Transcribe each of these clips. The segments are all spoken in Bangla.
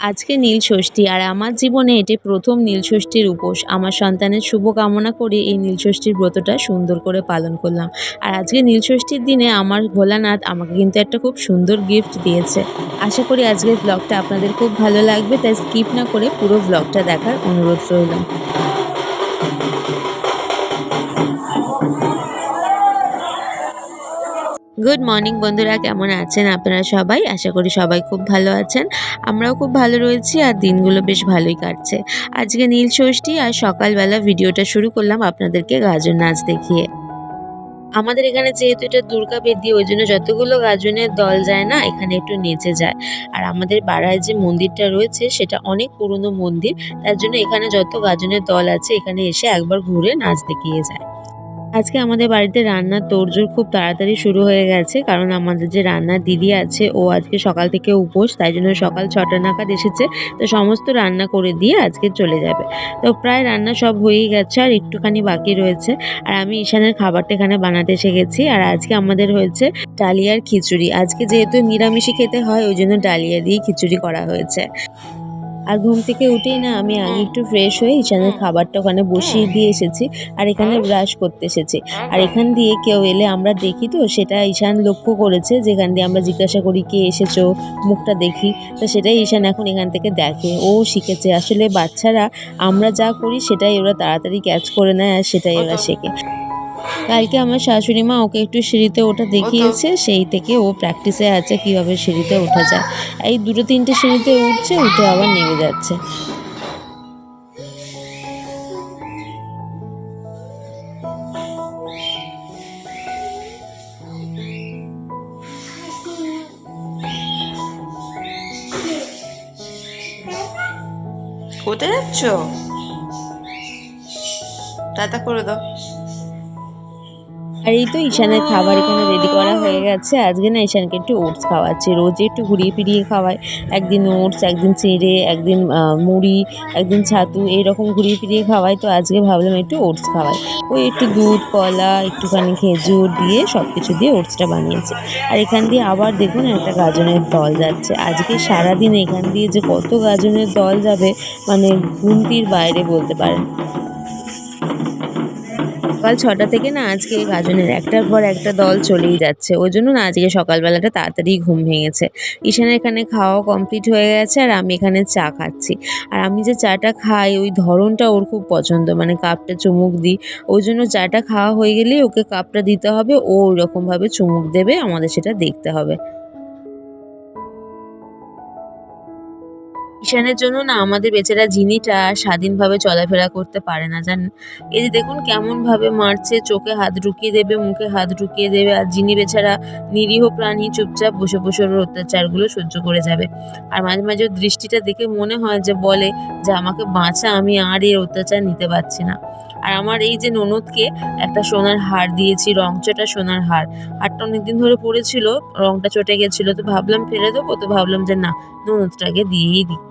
আজকে নীল ষষ্ঠী আর আমার জীবনে এটি প্রথম নীল ষষ্ঠীর উপোস। আমার সন্তানের শুভ কামনা করে এই নীল ষষ্ঠীর ব্রতটা সুন্দর করে পালন করলাম। আর আজকে নীল ষষ্ঠীর দিনে আমার ভোলানাথ আমাকে কিন্তু একটা খুব সুন্দর গিফট দিয়েছে। আশা করি আজকের ব্লগটা আপনাদের খুব ভালো লাগবে, তাই স্কিপ না করে পুরো ব্লগটা দেখার অনুরোধ রইল। গুড মর্নিং বন্ধুরা, কেমন আছেন আপনারা সবাই? আশা করি সবাই খুব ভালো আছেন। আমরাও খুব ভালো রয়েছি আর দিনগুলো বেশ ভালোই কাটছে। আজকে নীল ষষ্ঠী আর সকালবেলা ভিডিওটা শুরু করলাম আপনাদেরকে গাজন নাচ দেখিয়ে। আমাদের এখানে যেহেতু এটা দুর্গা বেদি, ওই জন্য যতগুলো গাজনের দল যায় না, এখানে একটু নেচে যায়। আর আমাদের পাড়ায় যে মন্দিরটা রয়েছে, সেটা অনেক পুরনো মন্দির, তার জন্য এখানে যত গাজনের দল আছে, এখানে এসে একবার ঘুরে নাচ দেখিয়ে যায়। আজকে আমাদের বাড়িতে রান্নার তোড়জোড় খুব তাড়াতাড়ি শুরু হয়ে গেছে, কারণ আমাদের যে রান্নার দিদি আছে, ও আজকে সকাল থেকে উপোস, তাই জন্য সকাল ছটা নাগাদ এসেছে। তো সমস্ত রান্না করে দিয়ে আজকে চলে যাবে। তো প্রায় রান্না সব হয়েই গেছে আর একটুখানি বাকি রয়েছে। আর আমি ঈশানের খাবারটা এখানে বানাতে এসে গেছি আর আজকে আমাদের হয়েছে ডালিয়ার খিচুড়ি। আজকে যেহেতু নিরামিষই খেতে হয়, ওই জন্য ডালিয়া দিয়ে খিচুড়ি করা হয়েছে। আর ঘুম থেকে উঠেই না আমি আগে একটু ফ্রেশ হয়ে ঈশানের খাবারটা ওখানে বসিয়ে দিয়ে এসেছি আর এখানে ব্রাশ করতে এসেছি। আর এখান দিয়ে কেউ এলে আমরা দেখি তো সেটা ঈশান লক্ষ্য করেছে যেখান দিয়ে আমরা জিজ্ঞাসা করি কে এসেছ? মুখটা দেখি। তো সেটাই ঈশান এখন এখান থেকে দেখে। ও শিখেছে। আসলে বাচ্চারা আমরা যা করি সেটাই ওরা তাড়াতাড়ি ক্যাচ করে নেয় আর সেটাই ওরা শেখে। কালকে আমার শাশুড়ি মা ওকে একটু সিঁড়িতে ওঠা দেখিয়েছে, সেই থেকে ও প্র্যাকটিসে আছে কীভাবে সিঁড়িতে ওঠা যায়। এই দুটো তিনটে সিঁড়িতে উঠছে, উঠে আবার নেমে যাচ্ছে। কোথায় যাচ্ছ? টাটা করে দাও। আর এই তো ঈশানের খাবার এখানে রেডি করা হয়ে গেছে। আজকে না ঈশানকে একটু ওটস খাওয়াচ্ছে। রোজে একটু ঘুরিয়ে ফিরিয়ে খাওয়াই। একদিন ওটস একদিন চিঁড়ে, একদিন মুড়ি, একদিন ছাতু, এইরকম ঘুরিয়ে ফিরিয়ে খাওয়াই। তো আজকে ভাবলাম একটু ওটস খাওয়াই। ওই একটু দুধ, কলা, একটুখানি খেজুর দিয়ে সব কিছু দিয়ে ওটসটা বানিয়েছে। আর এখান দিয়ে আবার দেখুন একটা গাজনের দল যাচ্ছে। আজকে সারাদিন এখান দিয়ে যে কত গাজনের দল যাবে মানে গুনতির বাইরে বলতে পারেন। সকাল ছটা থেকে না আজকে এই গাজনের একটার পর একটা দল চলেই যাচ্ছে। ওই জন্য না আজকে সকালবেলাটা তাড়াতাড়ি ঘুম ভেঙেছে। ঈশানের এখানে খাওয়া কমপ্লিট হয়ে গেছে আর আমি এখানে চা খাচ্ছি। আর আমি যে চাটা খাই, ওই ধরনটা ওর খুব পছন্দ। মানে কাপটা চুমুক দিই। ওই জন্য চাটা খাওয়া হয়ে গেলেই ওকে কাপটা দিতে হবে। ও ওই রকমভাবে চুমুক দেবে, আমাদের সেটা দেখতে হবে। ঈশানের জন্য না আমাদের বেচারা জিনিটা স্বাধীনভাবে চলাফেরা করতে পারে না। জানেন এই যে দেখুন কেমনভাবে মারছে, চোখে হাত ঢুকিয়ে দেবে, মুখে হাত ঢুকিয়ে দেবে, আর জিনি বেচারা নিরীহ প্রাণী চুপচাপ বসে বসে ওর অত্যাচারগুলো সহ্য করে যাবে। আর মাঝে মাঝে দৃষ্টিটা দেখে মনে হয় যে বলে যে আমাকে বাঁচা, আমি আর এর অত্যাচার নিতে পারছি না। আর আমার এই যে ননদকে একটা সোনার হার দিয়েছি, রংচটা সোনার হার। হারটা অনেকদিন ধরে পড়েছিল, রংটা চটে গেছিল, তো ভাবলাম ফেলে দেবো, তো ভাবলাম যে না, ননদটাকে দিয়েই দিই।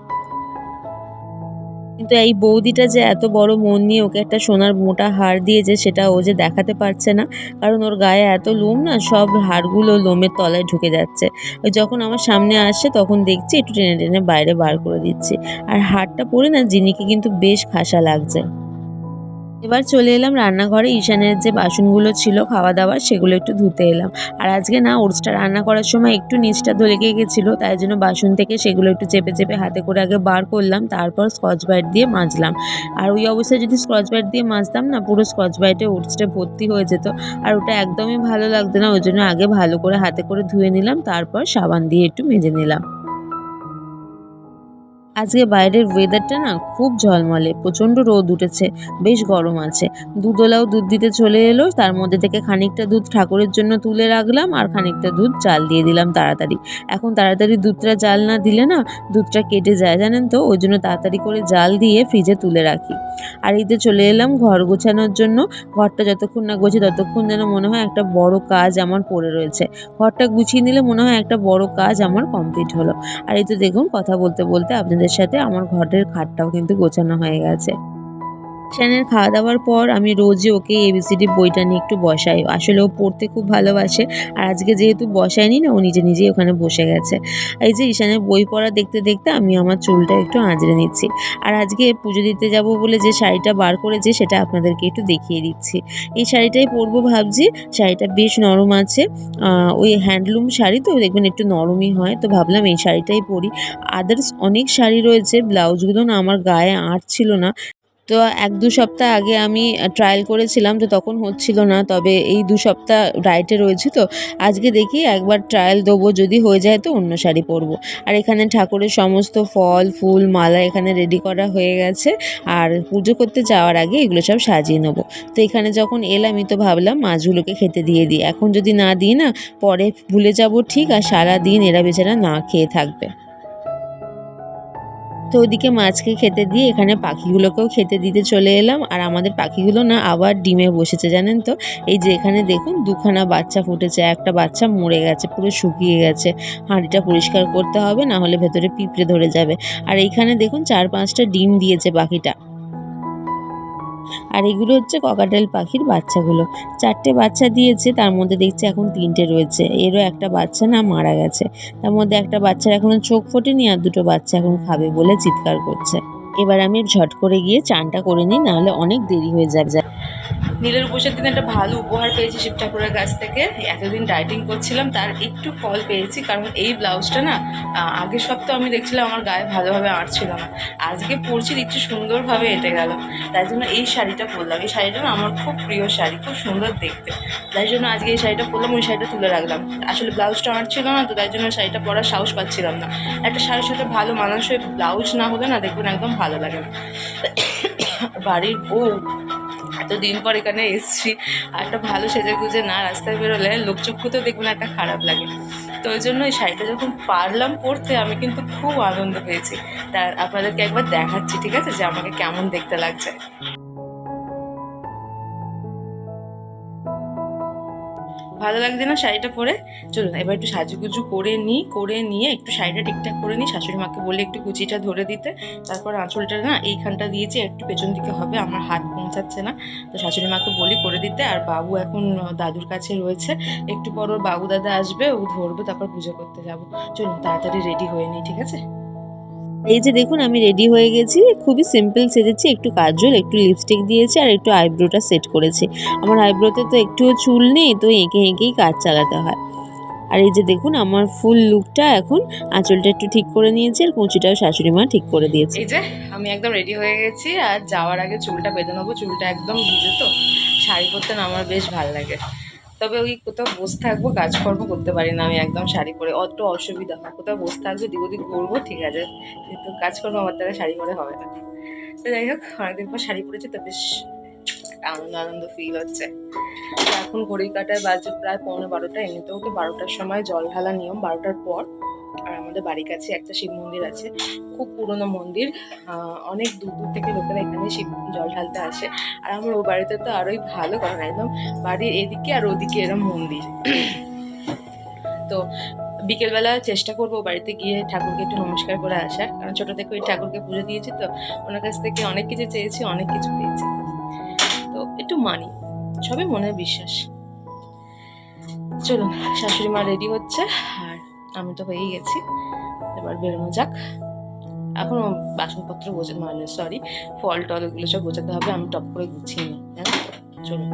কিন্তু এই বৌদিটা যে এত বড় মন নিয়ে ওকে একটা সোনার মোটা হার দিয়েছে, সেটা ও যে দেখাতে পারছে না। কারণ ওর গায়ে এত লোম না, সব হাড়গুলো লোমের তলায় ঢুকে যাচ্ছে। যখন আমার সামনে আসছে তখন দেখছি একটু টেনে টেনে বাইরে বার করে দিচ্ছি। আর হারটা পরে না, জিনিকে কিন্তু বেশ খাসা লাগছে। এবার চলে এলাম রান্নাঘরে। ঈশানের যে বাসনগুলো ছিল খাওয়া দাওয়ার সেগুলো একটু ধুতে এলাম। আর আজকে না, ওটসটা রান্না করার সময় একটু নিচটা ধরে গেছিল, তাই জন্য বাসন থেকে সেগুলো একটু চেপে চেপে হাতে করে আগে বার করলাম, তারপর স্কচ ব্রাইট দিয়ে মাজলাম। আর ওই অবস্থায় যদি স্কচ ব্রাইট দিয়ে মাজতাম না, পুরো স্কচ ব্রাইটে ওটসটা ভর্তি হয়ে যেত। আর ওটা একদমই ভালো লাগতো না, ওই জন্য আগে ভালো করে হাতে করে ধুয়ে নিলাম, তারপর সাবান দিয়ে একটু মেজে নিলাম। আজকে বাইরের ওয়েদারটা না খুব ঝলমলে, প্রচণ্ড রোদ উঠেছে, বেশ গরম আছে। দুধওয়ালাও দুধ দিতে চলে এলো, তার মধ্যে থেকে খানিকটা দুধ ঠাকুরের জন্য তুলে রাখলাম আর খানিকটা দুধ জাল দিয়ে দিলাম তাড়াতাড়ি। এখন তাড়াতাড়ি দুধটা জাল না দিলে না দুধটা কেটে যায়, জানেন তো? ওই জন্য তাড়াতাড়ি করে জাল দিয়ে ফ্রিজে তুলে রাখি। আর এতে চলে এলাম ঘর গোছানোর জন্য, ঘরটা যতক্ষণ না গোছে ততক্ষণ যেন মনে হয় একটা বড় কাজ আমার পড়ে রয়েছে। ঘরটা গুছিয়ে নিলে মনে হয় একটা বড় কাজ আমার কমপ্লিট হলো। আর এই তো দেখুন, কথা বলতে বলতে আপনাদের সাথে আমার ঘরের খাটটাও কিন্তু গোছানো হয়ে গেছে। ঈশানের খাওয়া দাওয়ার পর আমি রোজই ওকে এবিসিডি বইটা নিয়ে একটু বসাই। আসলে ও পড়তে খুব ভালোবাসে। আর আজকে যেহেতু বসায়নি না, ও নিজে নিজেই ওখানে বসে গেছে। এই যে ঈশানের বই পড়া দেখতে দেখতে আমি আমার চুলটা একটু আঁচড়ে নিচ্ছি। আর আজকে পুজো দিতে যাব বলে যে শাড়িটা বার করেছে, সেটা আপনাদেরকে একটু দেখিয়ে দিচ্ছি। এই শাড়িটাই পরবো ভাবছি। শাড়িটা বেশ নরম আছে। ওই হ্যান্ডলুম শাড়ি তো, দেখবেন একটু নরমই হয়। তো ভাবলাম এই শাড়িটাই পরি। আদার্স অনেক শাড়ি রয়েছে। ব্লাউজগুলো না আমার গায়ে আঁট ছিল না। তো এক দু সপ্তাহ আগে আমি ট্রায়াল করেছিলাম তো তখন হচ্ছিল না, তবে এই দু সপ্তাহ রাইটে রয়েছি তো। আজকে দেখি একবার ট্রায়াল দেবো, যদি হয়ে যায় তো অন্য শাড়ি পরবো। আর এখানে ঠাকুরের সমস্ত ফল, ফুল, মালা এখানে রেডি করা হয়ে গেছে। আর পুজো করতে যাওয়ার আগে এগুলো সব সাজিয়ে নেব। তো এখানে যখন এলামই তো ভাবলাম মাছগুলোকে খেতে দিয়ে দিই। এখন যদি না দিই না, পরে ভুলে যাব ঠিক, আর সারা দিন এরা বেচারা না খেয়ে থাকবে। তো ওদিকে মাছকে খেতে দিয়ে এখানে পাখিগুলোকেও খেতে দিতে চলে এলাম। আর আমাদের পাখিগুলো না আবার ডিমে বসেছে, জানেন তো? এই যে এখানে দেখুন, দুখানা বাচ্চা ফুটেছে, একটা বাচ্চা মরে গেছে, পুরো শুকিয়ে গেছে। হাঁড়িটা পরিষ্কার করতে হবে, না হলে ভেতরে পিঁপড়ে ধরে যাবে। আর এইখানে দেখুন, চার পাঁচটা ডিম দিয়েছে পাখিটা। আর এগুলো হচ্ছে ককাটেল পাখির বাচ্চাগুলো। চারটে বাচ্চা দিয়েছে, তার মধ্যে দেখছি এখন তিনটে রয়েছে। এরও একটা বাচ্চা না মারা গেছে। তার মধ্যে একটা বাচ্চার এখনও চোখ ফোটেনি আর দুটো বাচ্চা এখন খাবে বলে চিৎকার করছে। এবার আমি ঝট করে গিয়ে চানটা করে নিই, নাহলে অনেক দেরি হয়ে যাবে। নীলের উপোসের দিন একটা ভালো উপহার পেয়েছি শিব ঠাকুরের কাছ থেকে। এতদিন ডাইটিং করছিলাম, তার একটু ফল পেয়েছি, কারণ এই ব্লাউজটা না আগের সপ্তাহ আমি দেখছিলাম আমার গায়ে ভালোভাবে আঁটছিল না। আজকে পরছি, দেখছি সুন্দরভাবে এঁটে গেল। তাই জন্য এই শাড়িটা পরলাম। এই শাড়িটা না আমার খুব প্রিয় শাড়ি, খুব সুন্দর দেখতে। তাই জন্য আজকে এই শাড়িটা পরলাম, ওই শাড়িটা তুলে রাখলাম। আসলে ব্লাউজটা আঁটছিল না, তো তাই জন্য শাড়িটা পরার সাহস পাচ্ছিলাম না। একটা শাড়ির সাথে ভালো মানানসই ব্লাউজ না হলে না দেখবেন একদম ভালো লাগে না। বাড়ির বউ এতদিন পর এখানে এসছি আর একটা ভালো সেজে গুজে না রাস্তায় বেরোলে লোকচক্ষুতেও দেখবেন একটা খারাপ লাগে। তো ওই জন্য এই শাড়িটা যখন পারলাম পরতে, আমি কিন্তু খুব আনন্দ পেয়েছি। তা আপনাদেরকে একবার দেখাচ্ছি, ঠিক আছে? যে আমাকে কেমন দেখতে লাগছে। ভালো লাগছে না শাড়িটা পরে। চলুন এবার একটু সাজুগুজু করে নিই করে নিয়ে একটু শাড়িটা ঠিকঠাক করে নিই শাশুড়ি মাকে বলে একটু কুচিটা ধরে দিতে। তারপর আঁচলটা না এইখানটা দিয়েছি একটু পেছন দিকে হবে, আমার হাত পৌঁছাচ্ছে না। তো শাশুড়ি মাকে বলি করে দিতে, আর বাবু এখন দাদুর কাছে রয়েছে। একটু পর ওর বাবু দাদা আসবে, ও ধরবে, তারপর পুজো করতে যাব। চলুন তাড়াতাড়ি রেডি হয়ে নিই ঠিক আছে? এই যে দেখুন, আমি রেডি হয়ে গেছি। খুবই সিম্পল সেজেছি, একটু কাজল, একটু লিপস্টিক দিয়েছি আর একটু আইব্রোটা সেট করেছি। আমার আইব্রোতে তো একটুও চুল নেই, তো এঁকে এঁকেই কাজ চালাতে হয়। আর এই যে দেখুন, আমার ফুল লুকটা এখন আঁচলটা একটু ঠিক করে নিয়েছি আর কুচিটাও শাশুড়ি মা ঠিক করে দিয়েছে। এই যে, আমি একদম রেডি হয়ে গেছি আর যাওয়ার আগে চুলটা বেঁধে নেব। চুলটা একদম ভিজে তো, শাড়ি পরতে আমার বেশ ভালো লাগে। তবে ওই কোথাও বসে থাকব, কাজকর্ম করতে পারি না আমি একদম শাড়ি পরে। অত অসুবিধা হয় কোথাও বসে থাকব দিক ঘুরবো, ঠিক আছে। কিন্তু কাজকর্ম আমার দ্বারা শাড়ি পরে হবে না। তো যাই হোক, অনেকদিন পর শাড়ি পরেছে তো বেশ আনন্দ আনন্দ ফিল হচ্ছে। এখন ঘড়ি কাটায় বাজে প্রায় পৌনে বারোটা, এমনিতেও তো বারোটার সময় জল ঢালা নিয়ম, বারোটার পর আর আমাদের বাড়ির কাছে একটা শিব মন্দির আছে, খুব পুরনো মন্দির। অনেক দূর দূর থেকে লোকেরা এখানে শিব জল ঢালতে আসে। আর আমার ও বাড়িতে তো আরোই ভালো কারণ একদম বাড়ির এদিকে আর ওদিকে এরম মন্দির। তো বিকেলবেলা চেষ্টা করব বাড়িতে গিয়ে ঠাকুরকে একটু নমস্কার করে আসার। কারণ ছোটো থেকে ওই ঠাকুরকে পুজো দিয়েছি তো, ওনার কাছ থেকে অনেক কিছু চেয়েছি, অনেক কিছু পেয়েছি। তো একটু মানি, সবই মনের বিশ্বাস। চলুন, শাশুড়ি মা রেডি হচ্ছে, আর আমি তো হয়েই গেছি। এবার বেরোনো যাক। এখনও বাসনপত্র গোছা মানে সরি ফল টল এগুলো সব গোছাতে হবে, আমি টপ করে গুছিয়ে নিই তো চলুন।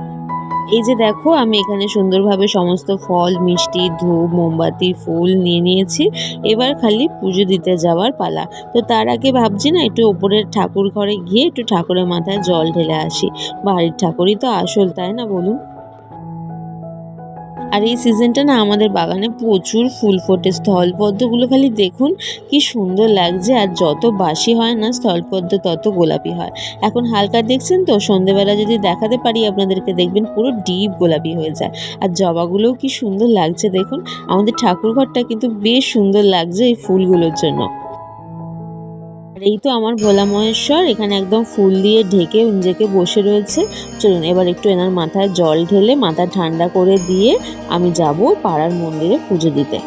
এই যে দেখো, আমি এখানে সুন্দরভাবে সমস্ত ফল, মিষ্টি, ধূপ, মোমবাতি, ফুল নিয়ে নিয়েছি। এবার খালি পুজো দিতে যাওয়ার পালা। তো তার আগে ভাবছি না, একটু ওপরের ঠাকুর ঘরে গিয়ে একটু ঠাকুরের মাথায় জল ঢেলে আসি। বাড়ির ঠাকুরই তো আসল, তাই না বলুন? আর এই সিজনটা না আমাদের বাগানে প্রচুর ফুল ফোটে। স্থলপদ্মগুলো খালি দেখুন কি সুন্দর লাগছে আর যত বাসি হয় না স্থলপদ্ম তত গোলাপি হয়। এখন হালকা দেখছেন তো? সন্ধেবেলা যদি দেখাতে পারি আপনাদেরকে, দেখবেন পুরো ডিপ গোলাপি হয়ে যায়। আর জবাগুলোও কি সুন্দর লাগছে দেখুন। আমাদের ঠাকুর ঘরটা কিন্তু বেশ সুন্দর লাগছে এই ফুলগুলোর জন্য। এই তো আমার ভোলা মহেশ্বর, এখানে একদম ফুল দিয়ে ঢেকে নিজেকে বসে রয়েছে। চলুন, এবার একটু এনার মাথায় জল ঢেলে মাথা ঠান্ডা করে দিয়ে আমি যাব পাড়ার মন্দিরে পুজো দিতে।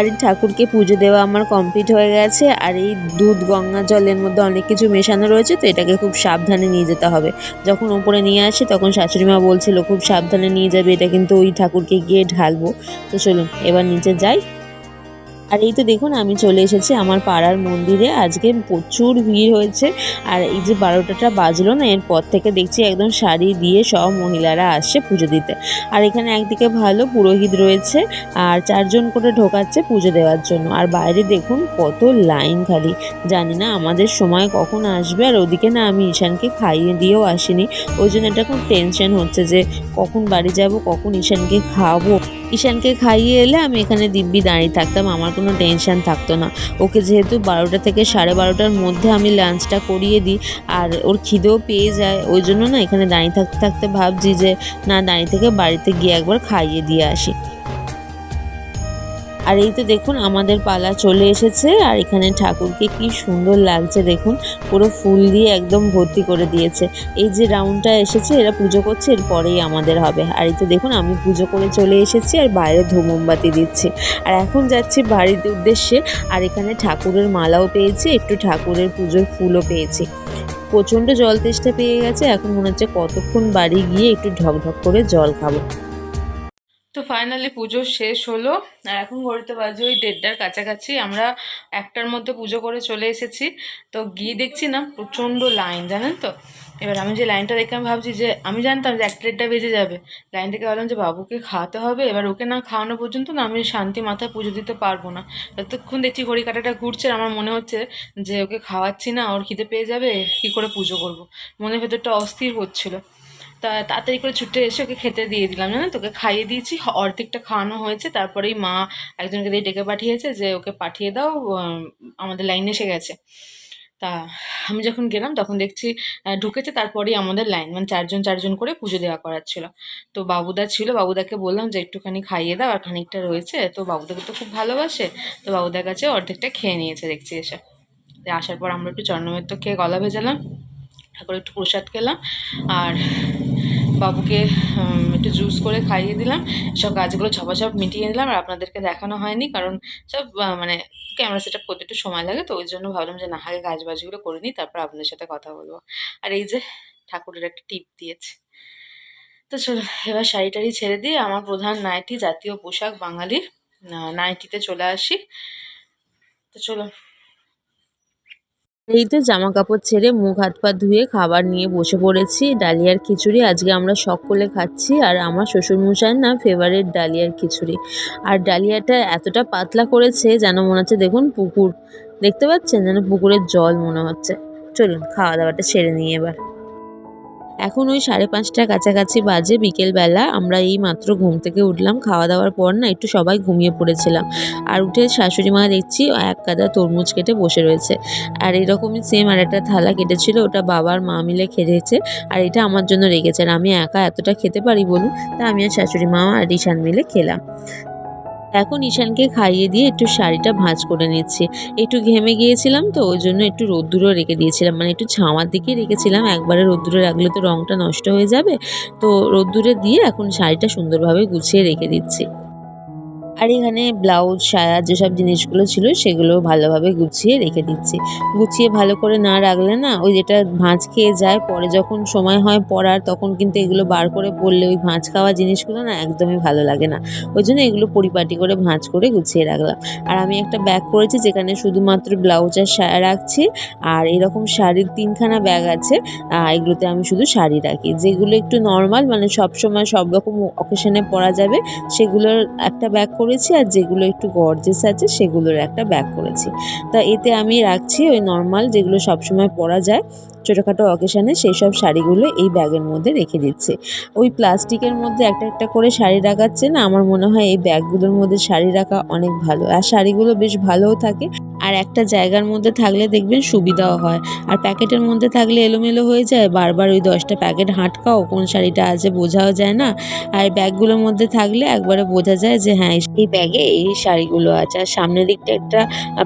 বাড়ির ঠাকুরকে পুজো দেওয়া আমার কমপ্লিট হয়ে গেছে, আর এই দুধ গঙ্গা জলের মধ্যে অনেক কিছু মেশানো রয়েছে, তো এটাকে খুব সাবধানে নিয়ে যেতে হবে। যখন ওপরে নিয়ে আসে, তখন শাশুড়ি মা বলছিল, খুব সাবধানে নিয়ে যাবে, এটা কিন্তু ওই ঠাকুরকে গিয়ে ঢালবো। তো চলুন, এবার নিচে যাই। আর এই তো দেখুন, আমি চলে এসেছি আমার পাড়ার মন্দিরে। আজকে প্রচুর ভিড় হয়েছে। আর এই যে বারোটাটা বাজলো না, এরপর থেকে দেখছি একদম শাড়ি দিয়ে সব মহিলারা আসছে পুজো দিতে। আর এখানে একদিকে ভালো পুরোহিত রয়েছে, আর চারজন করে ঢোকাচ্ছে পুজো দেওয়ার জন্য। আর বাইরে দেখুন কত লাইন খালি। জানি না আমাদের সময় কখন আসবে, আর ওদিকে না আমি ঈশানকে খাইয়ে দিয়েও আসিনি। ওই জন্য এটা খুব টেনশন হচ্ছে যে কখন বাড়ি যাব, কখন ঈশানকে খাওয়াবো ঈশানকে খাইয়ে এলে আমি এখানে দিব্যি দাঁড়িয়ে থাকতাম, আমার কোনো টেনশন থাকতো না। ওকে যেহেতু বারোটা থেকে সাড়ে বারোটার মধ্যে আমি লাঞ্চটা করিয়ে দিই, আর ওর খিদেও পেয়ে যায়, ওই জন্য না এখানে দাঁড়িয়ে থাকতে থাকতে ভাবছি যে, না, দাঁড়িয়ে থেকে বাড়িতে গিয়ে একবার খাইয়ে দিয়ে আসি। আর এই তো দেখুন, আমাদের পালা চলে এসেছে। আর এখানে ঠাকুরকে কি সুন্দর লাগছে দেখুন, পুরো ফুল দিয়ে একদম ভর্তি করে দিয়েছে। এই যে রাউন্ডটা এসেছে, এরা পুজো করছে, এরপরেই আমাদের হবে। আর এই তো দেখুন, আমি পুজো করে চলে এসেছি আর বাইরে ধূপ মোমবাতি দিচ্ছি। আর এখন যাচ্ছি বাড়ির উদ্দেশ্যে। আর এখানে ঠাকুরের মালাও পেয়েছি, একটু ঠাকুরের পুজোর ফুলও পেয়েছি। প্রচণ্ড জল তেষ্টা পেয়ে গেছে, এখন মনে হচ্ছে কতক্ষণ বাড়ি গিয়ে একটু ঢকঢক করে জল খাব। তো ফাইনালি পুজো শেষ হলো। আর এখন ঘড়িতে বাজে ওই দেড়টার কাছাকাছি। আমরা একটার মধ্যে পুজো করে চলে এসেছি। তো গিয়ে দেখছি না, প্রচণ্ড লাইন জানেন তো? এবার আমি যে লাইনটা দেখে আমি ভাবছি যে, আমি জানতাম যে একটা দেড়টা বেজে যাবে। লাইন থেকে ভাবলাম যে বাবুকে খাওয়াতে হবে। এবার ওকে না খাওয়ানো পর্যন্ত না আমি শান্তি মাথায় পুজো দিতে পারব না। ততক্ষণ দেখছি ঘড়ি কাটাটা ঘুরছে আমার মনে হচ্ছে যে ওকে খাওয়াচ্ছি না, ওর খিদে পেয়ে যাবে, কী করে পুজো করব? মনের ভেতরটা অস্থির হচ্ছিল। তা তাড়াতাড়ি করে ছুটে এসে ওকে খেতে দিয়ে দিলাম, জানো তোকে খাইয়ে দিয়েছি অর্ধেকটা খাওয়ানো হয়েছে। তারপরেই মা একজনকে দিয়ে ডেকে পাঠিয়েছে যে, ওকে পাঠিয়ে দাও আমাদের লাইন এসে গেছে। তা আমি যখন গেলাম, তখন দেখছি ঢুকেছে, তারপরেই আমাদের লাইন মানে চারজন চারজন করে পুজো দেওয়া করাচ্ছিল। তো বাবুদা ছিল, বাবুদাকে বললাম যে, একটুখানি খাইয়ে দাও, আর খানিকটা রয়েছে। তো বাবুদাকে তো খুব ভালোবাসে, তো বাবুদার কাছে অর্ধেকটা খেয়ে নিয়েছে, দেখছি এসে। আসার পর আমরা একটু চন্দ্রমের তো খেয়ে গলা ভেজালাম। তারপর একটু প্রসাদ খেলাম আর বাবুকে একটু জুস করে খাইয়ে দিলাম। সব কাজগুলো ছপাছপ মিটিয়ে নিলাম আর আপনাদেরকে দেখানো হয়নি কারণ সব মানে ক্যামেরা সেট করতে একটু সময় লাগে তো ওই জন্য ভাবলাম যে না, আগে গাছ বাজগুলো করে নিই, তারপর আপনাদের সাথে কথা বলব। আর এই যে ঠাকুরের একটা টিপ দিয়েছে। তো চলো এবার শাড়ি টাড়ি ছেড়ে দিয়ে আমার প্রধান নাইটি জাতীয় পোশাক বাঙালির নাইটিতে চলে আসি। তো চলো এই তো জামা কাপড় ছেড়ে মুখ হাত পা ধুয়ে খাবার নিয়ে বসে পড়েছি। ডালিয়ার খিচুড়ি আজকে আমরা সকলে খাচ্ছি আর আমার শ্বশুরমশাইয়ের না ফেভারিট ডালিয়ার খিচুড়ি। আর ডালিয়াটা এতটা পাতলা করেছে যেন মনে হচ্ছে দেখুন পুকুর। দেখতে পাচ্ছেন? যেন পুকুরের জল মনে হচ্ছে। চলুন খাওয়া দাওয়াটা ছেড়ে নিই এবার। এখন ওই সাড়ে পাঁচটা কাছাকাছি বাজে বিকেলবেলা। আমরা এই মাত্র ঘুম থেকে উঠলাম। খাওয়া দাওয়ার পর না একটু সবাই ঘুমিয়ে পড়েছিলাম। আর উঠে শাশুড়ি মা দেখছি এক কাদা তরমুজ কেটে বসে রয়েছে। আর এরকমই সেম আর একটা থালা কেটেছিল। ওটা বাবার মা মিলে খেয়েছে আর এটা আমার জন্য রেখেছে। আর আমি একা এতটা খেতে পারি বলুন? তা আমি আর শাশুড়ি মা আর ঈশান মিলে খেলাম। এখন ঈশানকে খাইয়ে দিয়ে একটু শাড়িটা ভাঁজ করে নিচ্ছি। একটু ঘেমে গিয়েছিলাম তো, ওই জন্য একটু রোদ্দুরও রেখে দিয়েছিলাম। মানে একটু ছাওয়ার দিকে রেখেছিলাম। একবারে রোদ্দুরে রাখলে তো রঙটা নষ্ট হয়ে যাবে। তো রোদ্দুরে দিয়ে এখন শাড়িটা সুন্দরভাবে গুছিয়ে রেখে দিচ্ছি। আর এখানে ব্লাউজ, সায়া যেসব জিনিসগুলো ছিল সেগুলো ভালোভাবে গুছিয়ে রেখে দিচ্ছি। গুছিয়ে ভালো করে না রাখলে না ওই যেটা ভাঁজ খেয়ে যায়, পরে যখন সময় হয় পরার তখন কিন্তু এগুলো বার করে পরলে ওই ভাঁজ খাওয়া জিনিসগুলো না একদমই ভালো লাগে না। ওই জন্য এগুলো পরিপাটি করে ভাঁজ করে গুছিয়ে রাখলাম। আর আমি একটা ব্যাগ করেছি যেখানে শুধুমাত্র ব্লাউজ আর সায়া রাখছি, আর এরকম শাড়ির তিনখানা ব্যাগ আছে এগুলোতে আমি শুধু শাড়ি রাখি। যেগুলো একটু নর্মাল মানে সব সময় সব রকম অকেশনে পরা যাবে, সেগুলোর একটা ব্যাগ করেছি আর যেগুলো একটু গর্জেস আছে সেগুলোর একটা ব্যাগ করেছি। তা এতে আমি রাখছি ওই নর্মাল যেগুলো সবসময় পরা যায় ছোটোখাটো অকেশানে সেই সব শাড়িগুলো এই ব্যাগের মধ্যে রেখে দিচ্ছে। ওই প্লাস্টিকের মধ্যে একটা একটা করে শাড়ি রাখাচ্ছে না, আমার মনে হয় এই ব্যাগগুলোর মধ্যে শাড়ি রাখা অনেক ভালো। আর শাড়িগুলো বেশ ভালোও থাকে। আর একটা জায়গার মধ্যে থাকলে দেখবেন সুবিধাও হয়। আর প্যাকেটের মধ্যে থাকলে এলোমেলো হয়ে যায়। বারবার ওই দশটা প্যাকেট হাঁটকাও কোন শাড়িটা আছে বোঝাও যায় না। আর ব্যাগগুলোর মধ্যে থাকলে একবারে বোঝা যায় যে হ্যাঁ এই ব্যাগে এই শাড়িগুলো আছে। আর সামনের দিকটা একটা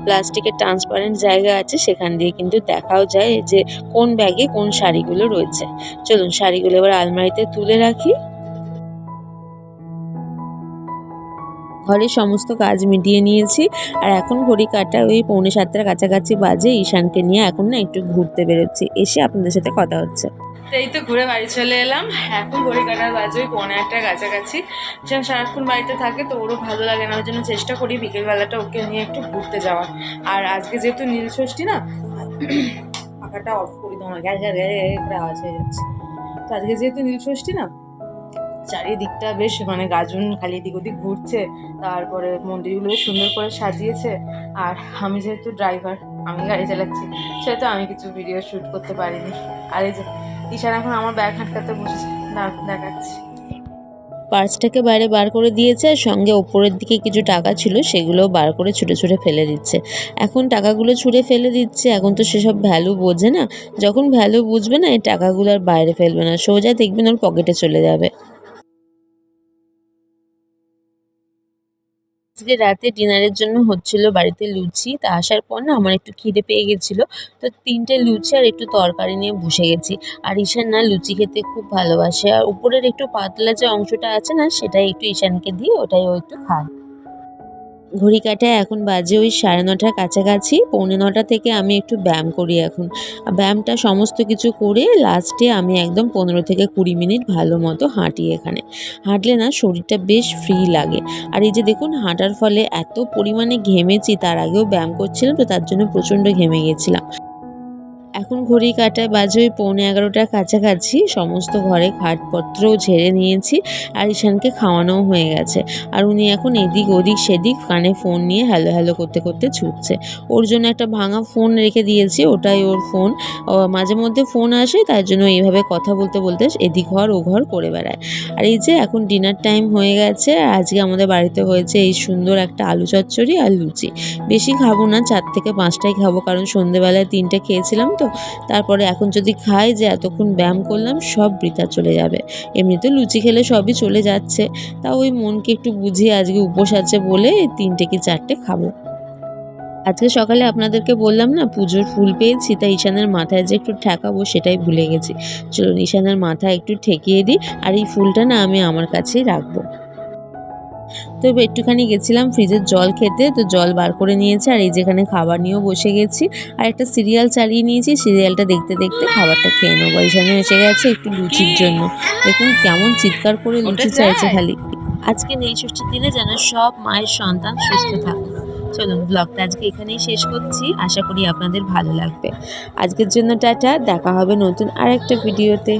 প্লাস্টিকের ট্রান্সপারেন্ট জায়গা আছে। সেখান দিয়ে কিন্তু দেখাও যায় যে কোন ব্যাগে কোন শাড়িগুলো রয়েছে। চলুন শাড়িগুলো এবার আলমারিতে তুলে রাখি। ঘরের সমস্ত কাজ মিটিয়ে নিয়েছি। আর এখন ঘড়ি কাটা ওই পৌনে সাতটার কাছাকাছি বাজে। ঈশানকে নিয়ে এখন না একটু ঘুরতে বেরোচ্ছি। এসে আপনাদের সাথে কথা হচ্ছে। এই তো ঘুরে বাড়ি চলে এলাম। এখন ঘড়ি কাটার বাজে ওই পৌনে একটার কাছাকাছি। যেন সারাক্ষণ বাড়িতে থাকে তো ওরও ভালো লাগে না। ওই জন্য চেষ্টা করি বিকেলবেলাটা ওকে নিয়ে একটু ঘুরতে যাওয়ার। আর আজকে যেহেতু নীল ষষ্ঠী না পাখাটা অফ করি তোমার গ্যাস গ্যাস গ্যাস করে আওয়াজ হয়ে যাচ্ছে। তো আজকে যেহেতু নীল ষষ্ঠী না চারিদিকটা বেশ মানে গাজন খালি এদিক ওদিক ঘুরছে, তারপরে মন্দিরগুলো বেশ সুন্দর করে সাজিয়েছে। আর আমি যেহেতু ড্রাইভার আমি গাড়ি চালাচ্ছি, সেহেতু আমি কিছু ভিডিও শ্যুট করতে পারিনি। আর এই যে, ঈশান এখন আমার ব্যাগ হাঁটকাতে বসেছে। দেখাচ্ছি। পার্সটাকে বাইরে বার করে দিয়েছে, আর সঙ্গে ওপরের দিকে কিছু টাকা ছিল, সেগুলোও বার করে ছুটে ছুটে ফেলে দিচ্ছে। এখন টাকাগুলো ছুঁড়ে ফেলে দিচ্ছে, এখন তো সেসব ভ্যালু বোঝে না। যখন ভ্যালু বুঝবে না, এই টাকাগুলো আর বাইরে ফেলবে না। সোজা দেখবেন ওর পকেটে চলে যাবে। আজকে রাতে ডিনারের জন্য হচ্ছিল বাড়িতে লুচি, তা আসার পর না আমার একটু খিদে পেয়ে গেছিল। তো তিনটে লুচি আর একটু তরকারি নিয়ে বসে গেছি। আর ঈশান না লুচি খেতে খুব ভালোবাসে। আর উপরের একটু পাতলা যে অংশটা আছে না, সেটাই একটু ঈশানকে দিই ওটাই ও একটু খায়। ঘড়ি কাটায় এখন বাজে ওই সাড়ে নটার কাছাকাছি, পৌনে নটা থেকে আমি একটু ব্যায়াম করি এখন। ব্যায়ামটা সমস্ত কিছু করে লাস্টে আমি একদম পনেরো থেকে কুড়ি মিনিট ভালো মতো হাঁটি এখানে। হাঁটলে না শরীরটা বেশ ফ্রি লাগে। আর এই যে দেখুন হাঁটার ফলে এত পরিমাণে ঘেমেছি, তার আগেও ব্যায়াম করছিলাম তো তার জন্য প্রচণ্ড ঘেমে গেছিলাম। এখন ঘড়ি কাটায় বাজে ওই পৌনে এগারোটার কাছাকাছি। সমস্ত ঘরে খাটপত্রও ঝেড়ে নিয়েছি আর ঈশানকে খাওয়ানোও হয়ে গেছে। আর উনি এখন এদিক ওদিক সেদিক কানে ফোন নিয়ে হ্যালো হ্যালো করতে করতে ছুটছে। ওর জন্য একটা ভাঙা ফোন রেখে দিয়েছি, ওটাই ওর ফোন। মাঝে মধ্যে ফোন আসে, তার জন্য এইভাবে কথা বলতে বলতে এদিক ঘর ও ঘর করে বেড়ায়। আর এই যে এখন ডিনার টাইম হয়ে গেছে আজকে আমাদের বাড়িতে হয়েছে এই সুন্দর একটা আলু চচ্চড়ি আর লুচি। বেশি খাব না, চার থেকে পাঁচটাই খাব, কারণ সন্ধেবেলায় তিনটে খেয়েছিলাম তো তারপরে এখন যদি খাই যে এতক্ষণ ব্যায়াম করলাম, সব বৃথা চলে যাবে। এমনিতে লুচি খেলে সবই চলে যাচ্ছে। তা ওই মনকে একটু বুঝিয়ে আজকে উপোস আছে বলে তিনটে কি চারটে খাব। আজকে সকালে আপনাদেরকে বললাম না, পুজোর ফুল পেয়েছি তাই ঈশানের মাথায় যে একটু ঠেকাবো সেটাই ভুলে গেছি। চলুন ঈশানের মাথায় একটু ঠেকিয়ে দিই, আর এই ফুলটা না আমি আমার কাছেই রাখব। তো একটুখানি গেছিলাম ফ্রিজের জল খেতে তো জল বার করে নিয়েছে আর এই যেখানে খাবার নিয়েও বসে গেছি। আর একটা সিরিয়াল চালিয়ে নিয়েছি সিরিয়ালটা দেখতে দেখতে খাবারটা খেয়ে নেব। এখানে এসে গেছে একটু লুচির জন্য। দেখুন কেমন চিৎকার করে লুচি চাইছে চাই? খালি। আজকে নেই ষষ্ঠীর দিনে যেন সব মায়ের সন্তান সুস্থ থাকে চলুন ব্লগটা আজকে এখানেই শেষ করছি। আশা করি আপনাদের ভালো লাগবে। আজকের জন্য টাটা দেখা হবে নতুন আর একটা ভিডিওতে।